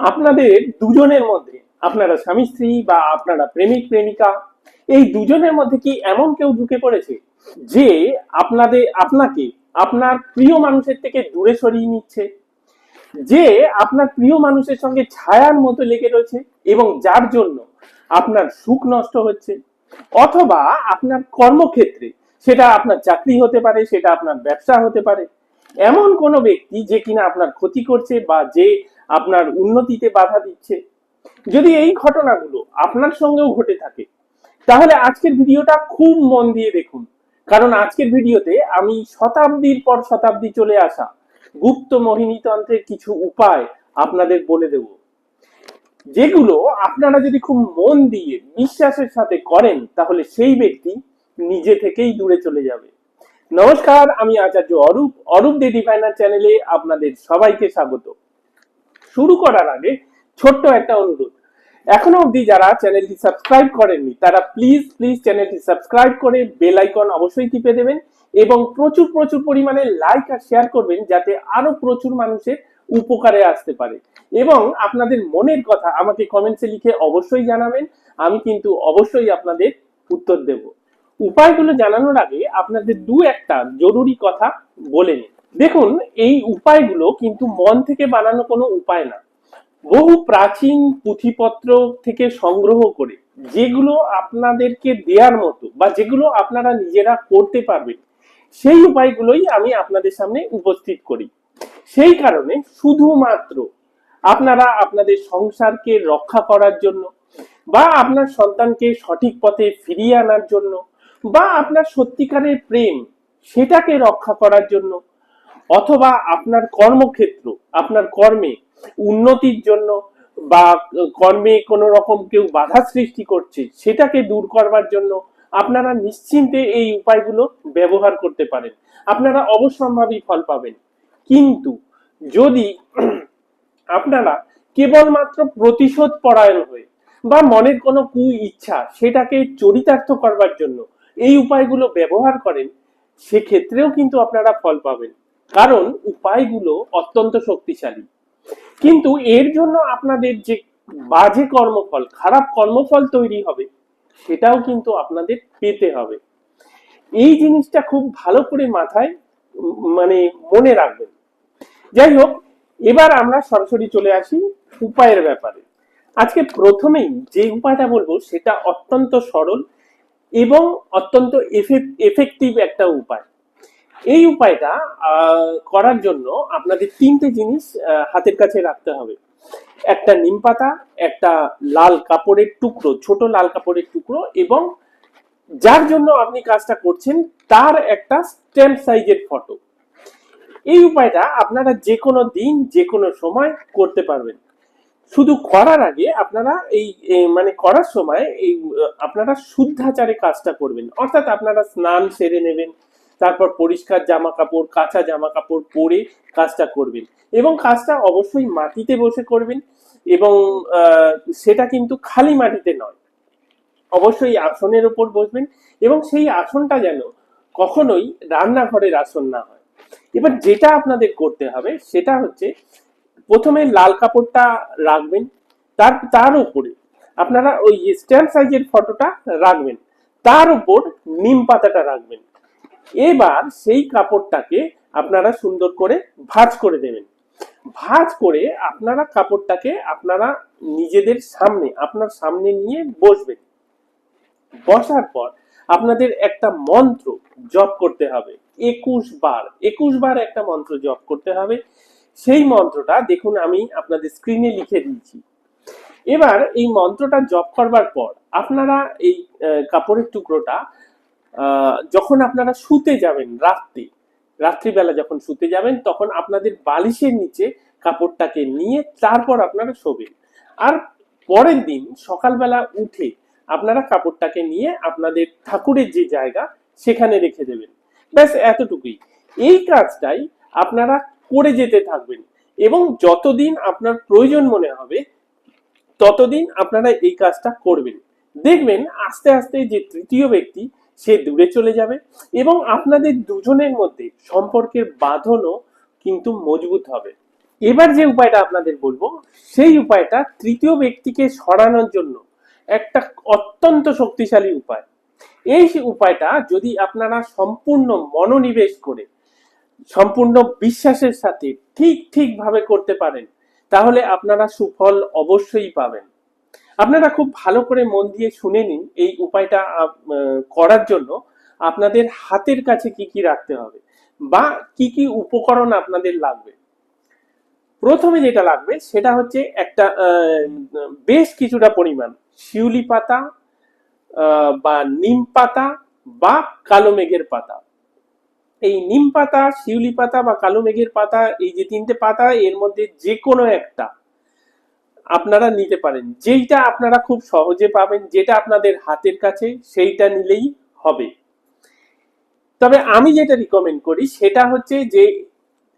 আপনাদের দুজনের মধ্যে, আপনারা স্বামী স্ত্রী বা আপনারা প্রেমিক, প্রেমিকা, এই দুজনের মধ্যে কি এমন কেউ ঢুকে পড়েছে যে আপনাদের, আপনাকে, আপনার প্রিয় মানুষের থেকে দূরে সরিয়ে নিচ্ছে? যে আপনার প্রিয় মানুষের সঙ্গে ছায়ার মতো লেগে রয়েছে এবং যার জন্য আপনার সুখ নষ্ট হচ্ছে? অথবা আপনার কর্মক্ষেত্রে সেটা আপনার চাকরি হতে পারে, সেটা আপনার ব্যবসা হতে পারে। এমন কোনো ব্যক্তি যে কিনা আপনার ক্ষতি করছে বা যে আপনার উন্নতিতে বাধা দিচ্ছে। যদি এই ঘটনাগুলো আপনার সঙ্গেও ঘটে থাকে, তাহলে আজকের ভিডিওটা খুব মন দিয়ে দেখুন। কারণ আজকের ভিডিওতে আমি শতাব্দীর পর শতাব্দী চলে আসা গুপ্ত মোহিনীতন্ত্রের কিছু উপায় আপনাদের বলে দেব। যেগুলো আপনারা যদি খুব মন দিয়ে, বিশ্বাসের সাথে করেন, তাহলে সেই ব্যক্তি নিজে থেকেই দূরে চলে যাবে। নমস্কার, আমি আচার্য অরূপ। অরূপ দে ডিভাইনার চ্যানেলে আপনাদের সবাইকে স্বাগত। শুরু করার আগে ছোট্ট একটা অনুরোধ। এখনও অবধি যারা চ্যানেলটি সাবস্ক্রাইব করেননি, তারা প্লিজ প্লিজ চ্যানেলটি সাবস্ক্রাইব করে বেল আইকন অবশ্যই টিপে দেবেন এবং প্রচুর প্রচুর পরিমাণে লাইক আর শেয়ার করবেন যাতে আরও প্রচুর মানুষের উপকারে আসতে পারে। এবং আপনাদের মনের কথা আমাকে কমেন্টসে লিখে অবশ্যই জানাবেন, আমি কিন্তু অবশ্যই আপনাদের উত্তর দেব। উপায়গুলো জানানোর আগে আপনাদের দু একটা জরুরি কথা বলে নিই। দেখুন, এই উপায়গুলো কিন্তু মন থেকে বানানো কোনো উপায় না। বহু প্রাচীন পুঁথিপত্র থেকে সংগ্রহ করে যেগুলো আপনাদেরকে দেওয়ার মতো বা যেগুলো আপনারা নিজেরা করতে পারবেন, সেই উপায়গুলোই আমি আপনাদের সামনে উপস্থিত করি। সেই কারণে শুধুমাত্র আপনারা আপনাদের সংসারকে রক্ষা করার জন্য বা আপনার সন্তানকে সঠিক পথে ফিরিয়ে আনার জন্য বা আপনার সত্যিকারের প্রেম সেটাকে রক্ষা করার জন্য অথবা আপনার কর্মক্ষেত্র, আপনার কর্মে উন্নতির জন্য বা কর্মে কোনো রকম কেউ বাধা সৃষ্টি করছে, সেটাকে দূর করবার জন্য আপনারা নিশ্চিন্তে এই উপায়গুলো ব্যবহার করতে পারেন। আপনারা অবশ্যম্ভাবী ফল পাবেন। কিন্তু যদি আপনারা কেবলমাত্র প্রতিশোধ পরায়ণ হয়ে বা মনের কোনো কু ইচ্ছা সেটাকে চরিতার্থ করবার জন্য এই উপায়গুলো ব্যবহার করেন, সেক্ষেত্রেও কিন্তু আপনারা ফল পাবেন। কারণ উপায়গুলো অত্যন্ত শক্তিশালী। কিন্তু এর জন্য আপনাদের যে বাজে কর্মফল, খারাপ কর্মফল তৈরি হবে, সেটাও কিন্তু আপনাদের পেতে হবে। এই জিনিসটা খুব ভালো করে মাথায় মানে মনে রাখবেন। যাই হোক, এবার আমরা সরাসরি চলে আসি উপায়ের ব্যাপারে। আজকে প্রথমেই যে উপায়টা বলব, সেটা অত্যন্ত সরল এবং অত্যন্ত এফেক্টিভ একটা উপায়। এই উপায়টা করার জন্য আপনাদের তিনটে জিনিস হাতের কাছে রাখতে হবে। একটা নিম পাতা, একটা লাল কাপড়ের টুকরো, ছোট লাল কাপড়ের টুকরো এবং যার জন্য আপনি কাজটা করছেন তার একটা স্ট্যাম্প সাইজের ফটো এই উপায়টা আপনারা যে কোনো দিন যে কোনো সময় করতে পারবেন। শুধু করার আগে আপনারা এই মানে করার সময় এই, আপনারা শুদ্ধাচারে কাজটা করবেন। অর্থাৎ আপনারা স্নান সেরে নেবেন তারপর পরিষ্কার জামা কাপড় কাঁচা জামা কাপড় পরে কাজটা করবেন। এবং কাজটা অবশ্যই মাটিতে বসে করবেন এবং সেটা কিন্তু খালি মাটিতে নয়। অবশ্যই আসনের উপর বসবেন এবং সেই আসনটা যেন কখনোই রান্নাঘরের আসন না হয়। এবার যেটা আপনাদের করতে হবে সেটা হচ্ছে প্রথমে লাল কাপড়টা রাখবেন, তার তার উপরে আপনারা ওই স্ট্যাম্প সাইজের ফটোটা রাখবেন। তার উপর নিম পাতাটা রাখবেন। এবার সেই কাপড়টাকে আপনারা সুন্দর করে ভাঁজ করে দেবেন। ভাঁজ করে আপনারা কাপড়টাকে আপনারা নিজেদের সামনে, আপনার সামনে নিয়ে বসবেন। বসার পর আপনাদের একটা মন্ত্র জপ করতে হবে। একুশ বার একুশ বার একটা মন্ত্র জপ করতে হবে। সেই মন্ত্রটা দেখুন আমি আপনাদের স্ক্রিনে লিখে দিয়েছি। এবার এই মন্ত্রটা জপ করবার পর আপনারা এই কাপড়ের টুকরোটা যখন আপনারা শুতে যাবেন রাত্রে, রাত্রিবেলা যখন শুতে যাবেন, তখন আপনাদের বালিশের নিচে কাপড়টাকে নিয়ে তারপর আপনারা শোবেন। আর পরের দিন সকালবেলা উঠে আপনারা কাপড়টাকে নিয়ে আপনাদের ঠাকুরের যে জায়গা, সেখানে রেখে দেবেন। ব্যাস, এতটুকুই। এই কাজটাই আপনারা করে যেতে থাকবেন এবং যতদিন আপনার প্রয়োজন মনে হবে, ততদিন আপনারা এই কাজটা করবেন। দেখবেন আস্তে আস্তে যে তৃতীয় ব্যক্তি সে দূরে চলে যাবে এবং আপনাদের দুজনের মধ্যে সম্পর্কের বাঁধনও কিন্তু মজবুত হবে। এবার যে উপায়টা আপনাদের বলব, সেই উপায়টা তৃতীয় ব্যক্তিকে সরানোর জন্য একটা অত্যন্ত শক্তিশালী উপায়। এই উপায়টা যদি আপনারা সম্পূর্ণ মনোনিবেশ করে, সম্পূর্ণ বিশ্বাসের সাথে ঠিক ঠিক ভাবে করতে পারেন, তাহলে আপনারা সুফল অবশ্যই পাবেন। আপনারা খুব ভালো করে মন দিয়ে শুনে নিন এই উপায়টা করার জন্য আপনাদের হাতের কাছে কি কি রাখতে হবে বা কি কি উপকরণ আপনাদের লাগবে। প্রথমে যেটা লাগবে সেটা হচ্ছে একটা বেশ কিছুটা পরিমাণ শিউলি পাতা বা নিম পাতা বা কালো মেঘের পাতা। এই নিম পাতা, শিউলি পাতা বা কালো মেঘের পাতা, এই যে তিনটে পাতা, এর মধ্যে যে কোনো একটা আপনারা নিতে পারেন। যেইটা আপনারা খুব সহজে পাবেন, যেটা আপনাদের হাতের কাছে, সেইটা নিলেই হবে। তবে আমি যেটা রিকমেন্ড করি, সেটা হচ্ছে যে,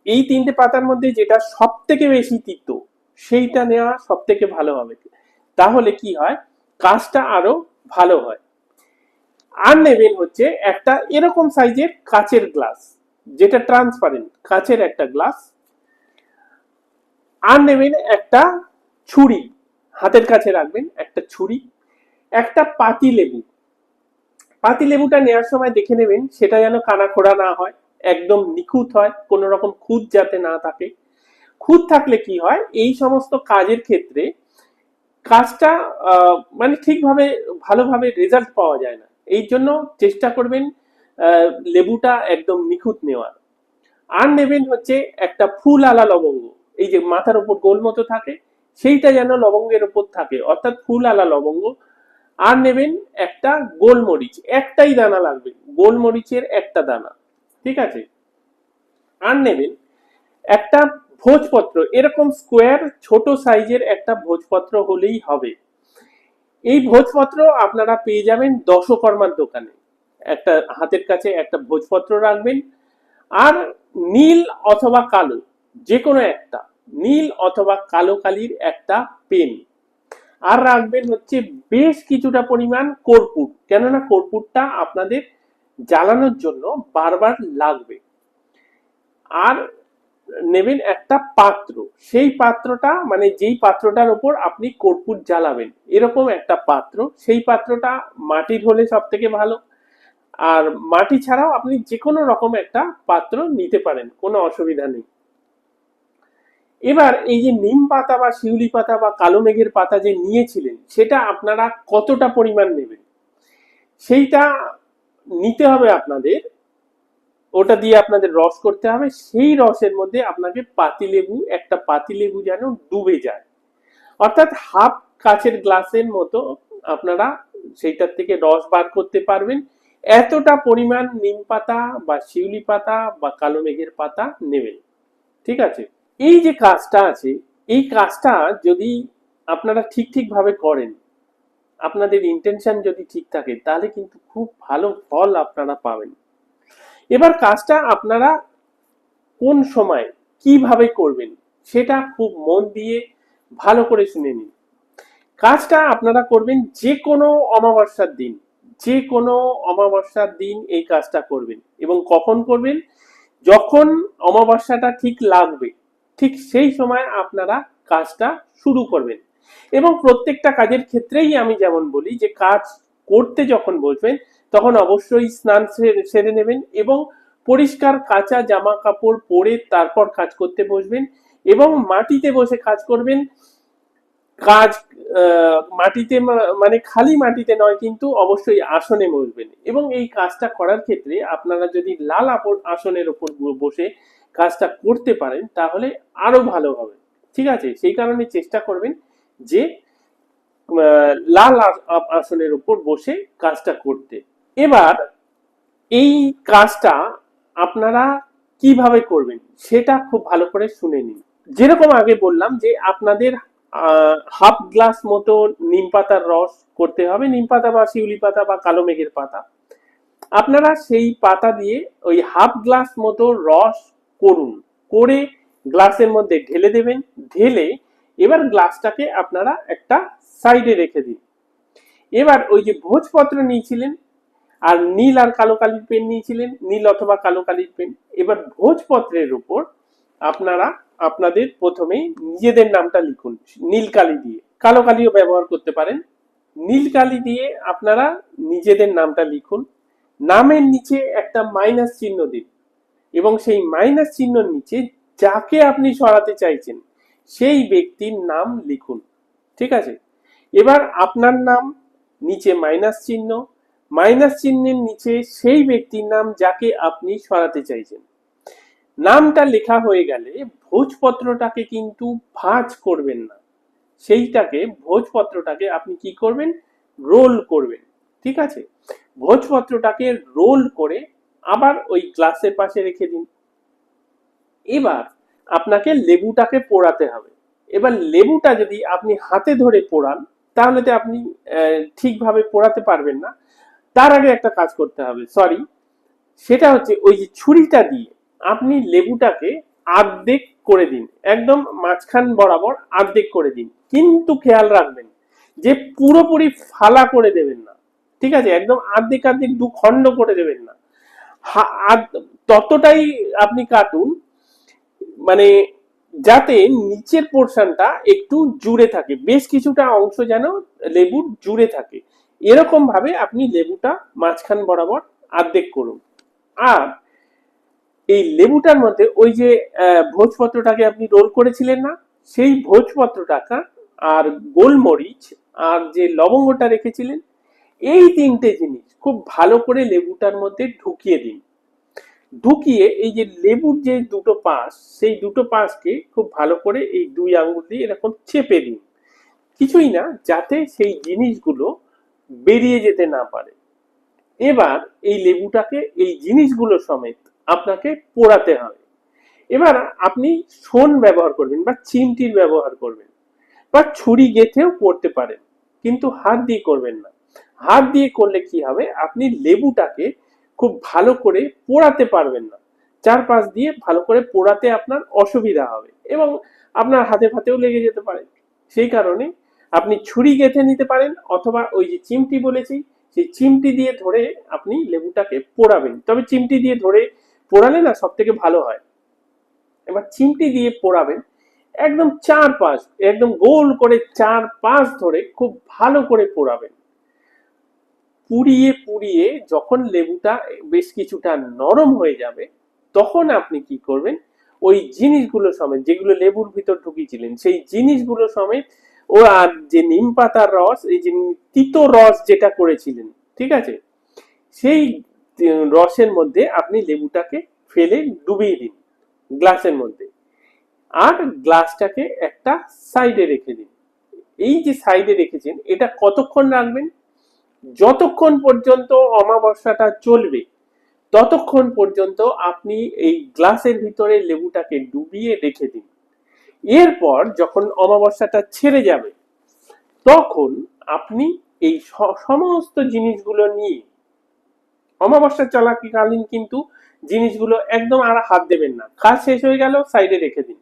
এই তিনটে পাতার মধ্যে যেটা সব থেকে বেশি তিক্ত, সেইটা নেওয়া সব থেকে ভালো হবে। তাহলে কি হয়? কাজটা আরও ভালো হয়। আর নেবেন হচ্ছে একটা এরকম সাইজের কাচের গ্লাস, যেটা ট্রান্সপারেন্ট কাচের একটা গ্লাস। আর নেবেন একটা ছুরি হাতের কাছে রাখবেন, একটা ছুরি, একটা পাতি লেবু। পাতি লেবুটা নেওয়ার সময় দেখে নেবেন, সেটা যেন কানা খোড়া না হয়, একদম নিখুঁত হয়, কোনো রকম খুঁত যাতে না থাকে। খুঁত থাকলে কি হয়, এই সমস্ত কাজের ক্ষেত্রে কাজটা মানে ঠিকভাবে, ভালোভাবে রেজাল্ট পাওয়া যায় না। এই জন্য চেষ্টা করবেন লেবুটা একদম নিখুঁত নেওয়ার। আর নেবেন হচ্ছে একটা ফুল আলা লবঙ্গ। এই যে মাথার উপর গোল মতো থাকে সেইটা যেন লবঙ্গের উপর থাকে, অর্থাৎ ফুল আলা লবঙ্গ। আর নেবেন একটা গোলমরিচ, একটাই দানা লাগবে, গোলমরিচের একটা দানা, ঠিক আছে? আর নেবেন একটা ভোজপত্র, এরকম স্কোয়ার ছোট সাইজের একটা ভোজপত্র হলেই হবে। এই ভোজপত্র আপনারা পেয়ে যাবেন দশকর্মার দোকানে। একটা হাতের কাছে একটা ভোজপত্র রাখবেন, আর নীল অথবা কালো যে কোনো একটা। নীল অথবা কালো কালির একটা পেন। আর রাখবেন হচ্ছে বেশ কিছুটা পরিমাণ কর্পূর। কেননা কর্পূরটা আপনাদের জ্বালানোর জন্য বারবার লাগবে। আর নেবেন একটা পাত্র। সেই পাত্রটা মানে যেই পাত্রটার উপর আপনি কর্পূর জ্বালাবেন, এরকম একটা পাত্র। সেই পাত্রটা মাটির হলে সব থেকে ভালো। আর মাটি ছাড়াও আপনি যে কোনো রকম একটা পাত্র নিতে পারেন, কোনো অসুবিধা নেই। এবার এই যে নিম পাতা বা শিউলি পাতা বা কালো মেঘের পাতা যে নিয়েছিলেন, সেটা আপনারা কতটা পরিমাণ নেবেন? সেইটা নিতে হবে আপনাদের, ওটা দিয়ে আপনাদের রস করতে হবে, সেই রসের মধ্যে আপনাকে পাতিলেবু একটা পাতিলেবু যেন ডুবে যায়। অর্থাৎ হাফ কাচের গ্লাসের মতো আপনারা সেইটার থেকে রস বার করতে পারবেন। এতটা পরিমাণ নিম পাতা বা শিউলি পাতা বা কালো মেঘের পাতা নেবেন। ঠিক আছে? এই যে কাজটা আছে, এই কাজটা যদি আপনারা ঠিক ঠিক ভাবে করেন, আপনাদের ইন্টেনশন যদি ঠিক থাকে, তাহলে কিন্তু খুব ভালো ফল আপনারা পাবেন। এবার কাজটা আপনারা কোন সময় কীভাবে করবেন, সেটা খুব মন দিয়ে ভালো করে শুনে নিন। কাজটা আপনারা করবেন যে কোনো অমাবস্যার দিন যে কোনো অমাবস্যার দিন এই কাজটা করবেন এবং কখন করবেন? যখন অমাবস্যাটা ঠিক লাগবে ঠিক সেই সময় আপনারা কাজটা শুরু করবেন। এবং প্রত্যেকটা কাজের ক্ষেত্রেই আমি যেমন বলি যে, কাজ করতে যখন বসবেন, তখন অবশ্যই স্নান সেরে নেবেন এবং পরিষ্কার কাঁচা জামা কাপড় পরে তারপর কাজ করতে বসবেন এবং মাটিতে বসে কাজ করবেন। কাজ মাটিতে মানে খালি মাটিতে নয় কিন্তু অবশ্যই আসনে বসবেন এবং এই কাজটা করার ক্ষেত্রে আপনারা যদি লাল আসনের ওপর বসে কাজটা করতে পারেন, তাহলে আরও ভালো হবে। ঠিক আছে? সেই কারণে চেষ্টা করবেন যে লাল আসনের উপর বসে কাজটা করতে। এবার এই কাজটা আপনারা কীভাবে করবেন, সেটা খুব ভালো করে শুনে নিন। যেরকম আগে বললাম যে, আপনাদের হাফ গ্লাস মতো নিম পাতার রস করতে হবে, নিম পাতা বা শিউলি পাতা বা কালো মেঘের পাতা। আপনারা সেই পাতা দিয়ে ওই হাফ গ্লাস মতো রস করুন। করে গ্লাসের মধ্যে ঢেলে দেবেন। ঢেলে এবার গ্লাসটাকে আপনারা একটা সাইডে রেখে দিন। এবার ওই যে ভোজপত্র নিয়েছিলেন, আর নীল আর কালো কালির পেন নিয়েছিলেন, নীল অথবা কালো কালির পেন, এবার ভোজপত্রের উপর আপনারা আপনাদের প্রথমে নিজেদের নামটা লিখুন, নীল কালি দিয়ে। কালো কালিও ব্যবহার করতে পারেন। নীল কালি দিয়ে আপনারা নিজেদের নামটা লিখুন। নামের নিচে একটা মাইনাস চিহ্ন দিন। এবং সেই মাইনাস চিহ্নর নিচে যাকে আপনি সরাতে চাইছেন, সেই ব্যক্তির নাম লিখুন, ঠিক আছে? এবার আপনার নাম, নিচে মাইনাস চিহ্ন, মাইনাস চিহ্নের নিচে সেই ব্যক্তির নাম যাকে আপনি সরাতে চাইছেন। নামটা লেখা হয়ে গেলে ভোজপত্রটাকে কিন্তু ভাঁজ করবেন না। সেইটাকে, ভোজপত্রটাকে আপনি কি করবেন? রোল করবেন, ঠিক আছে? ভোজপত্রটাকে রোল করে আবার ওই গ্লাসের পাশে রেখে দিন। এবার আপনাকে লেবুটাকে পোড়াতে হবে। এবার লেবুটা যদি আপনি হাতে ধরে পোড়ান, তাহলে তো আপনি ঠিকভাবে পোড়াতে পারবেন না। তার আগে একটা কাজ করতে হবে সরি সেটা হচ্ছে ওই যে ছুরিটা দিয়ে আপনি লেবুটাকে আর্ধেক করে দিন। একদম মাঝখান বরাবর আর্ধেক করে দিন। কিন্তু খেয়াল রাখবেন যে পুরোপুরি ফালা করে দেবেন না। ঠিক আছে? একদম আর্ধেক আর্ধেক দু খণ্ড করে দেবেন না। ততটাই আপনি কাটুন মানে যাতে নিচের পোর্শনটা একটু জুড়ে থাকে। বেশ কিছুটা অংশ যেন লেবুর জুড়ে থাকে। এরকম ভাবে আপনি লেবুটা মাঝখান বরাবর আর্ধেক করুন। আর এই লেবুটার মধ্যে ওই যে ভোজপত্রটাকে আপনি রোল করেছিলেন না, সেই ভোজপত্রটাকা আর গোলমরিচ আর যে লবঙ্গটা রেখেছিলেন এই তিনটে জিনিস খুব ভালো করে লেবুটার মধ্যে ঢুকিয়ে দিন। ঢুকিয়ে এই যে লেবুর যে দুটো পাশ, সেই দুটো পাশকে খুব ভালো করে এই দুই আঙুল দিয়ে এরকম চেপে দিন। কিছুই না, যাতে সেই জিনিসগুলো বেরিয়ে যেতে না পারে। এবার এই লেবুটাকে, এই জিনিসগুলো সমেত আপনাকে পোড়াতে হবে। এবার আপনি সোন ব্যবহার করবেন বা চিমটির ব্যবহার করবেন বা ছুরি গেথেও করতে পারেন, কিন্তু হাত দিয়ে করবেন না। হাত দিয়ে করলে কি হবে? আপনি লেবুটাকে খুব ভালো করে পোড়াতে পারবেন না। চারপাশ দিয়ে ভালো করে পোড়াতে আপনার অসুবিধা হবে এবং আপনার হাতে ফাতেও লেগে যেতে পারে। সেই কারণে আপনি ছুরি গেঁথে নিতে পারেন অথবা ওই যে চিমটি বলেছি, সেই চিমটি দিয়ে ধরে আপনি লেবুটাকে পোড়াবেন। তবে চিমটি দিয়ে ধরে পোড়ালে না সব থেকে ভালো হয়। এবার চিমটি দিয়ে পোড়াবেন, একদম চার পাশ একদম গোল করে চার পাশ ধরে খুব ভালো করে পোড়াবেন। পুড়িয়ে পুড়িয়ে যখন লেবুটা বেশ কিছুটা নরম হয়ে যাবে, তখন আপনি কি করবেন? ওই জিনিসগুলো সমেত, যেগুলো লেবুর ভিতর ঢুকিয়েছিলেন, সেই জিনিসগুলো সমেত, ও আর যে নিম পাতার রস, এই যে তিতো রস যেটা করেছিলেন, ঠিক আছে? সেই রসের মধ্যে আপনি লেবুটাকে ফেলে ডুবিয়ে দিন, গ্লাসের মধ্যে। আর গ্লাসটাকে একটা সাইডে রেখে দিন। এই যে সাইডে রেখেছেন, এটা কতক্ষণ রাখবেন? যতক্ষণ পর্যন্ত অমাবস্যাটা চলবে, ততক্ষণ পর্যন্ত আপনি এই গ্লাসের ভিতরে লেবুটাকে ডুবিয়ে রেখে দিন। এরপর যখন অমাবস্যাটা ছেড়ে যাবে, তখন আপনি এই সমস্ত জিনিসগুলো নিয়ে, অমাবস্যা চলাকালীন কিন্তু জিনিসগুলো একদম আর হাত দেবেন না। কাজ শেষ হয়ে গেল, সাইডে রেখে দিন।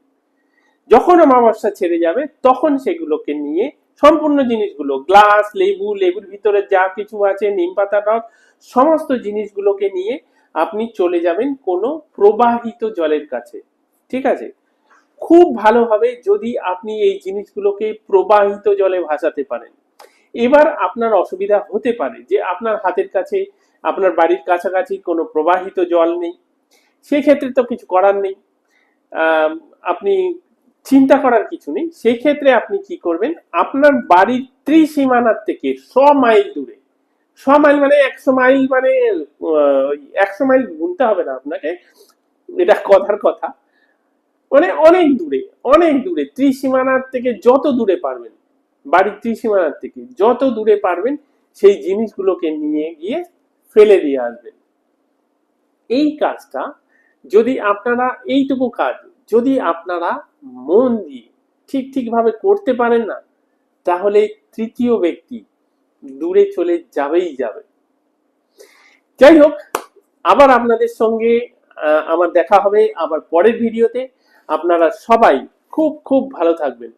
যখন অমাবস্যা ছেড়ে যাবে, তখন সেগুলোকে নিয়ে সম্পূর্ণ জিনিসগুলো, গ্লাস, লেবু, লেবুর ভিতরে যা কিছু আছে, নিম পাতার রস সমস্ত জিনিসগুলোকে নিয়ে আপনি চলে যাবেন কোনো প্রবাহিত জলের কাছে, ঠিক আছে? খুব ভালো হবে যদি আপনি এই জিনিসগুলোকে প্রবাহিত জলে ভাসাতে পারেন। এবার আপনার অসুবিধা হতে পারে যে আপনার হাতের কাছে, আপনার বাড়ির কাছাকাছি কোনো প্রবাহিত জল নেই। সেক্ষেত্রে তো কিছু করার নেই। আপনি চিন্তা করার কিছু নেই। সেই ক্ষেত্রে আপনি কি করবেন? আপনার বাড়ির ত্রিসীমানার থেকে শ মাইল দূরে। শ মাইল মানে একশো মাইল মানে একশো মাইল গুনতে হবে না আপনাকে। এটা কথার কথা। মানে অনেক দূরে অনেক দূরে, ত্রিসীমানার থেকে যত দূরে পারবেন, বাড়ির ত্রিসীমানার থেকে যত দূরে পারবেন, সেই জিনিসগুলোকে নিয়ে গিয়ে ফেলে দিয়ে আসবেন। এই কাজটা যদি আপনারা, এইটুকু কাজ, যদি আপনারা মন দিয়ে ঠিক ঠিকভাবে করতে পারেন না, তাহলে তৃতীয় ব্যক্তি দূরে চলে যাবেই যাবে। যাই হোক, আবার আপনাদের সঙ্গে আমার দেখা হবে আবার পরের ভিডিওতে। আপনারা সবাই খুব খুব ভালো থাকবেন।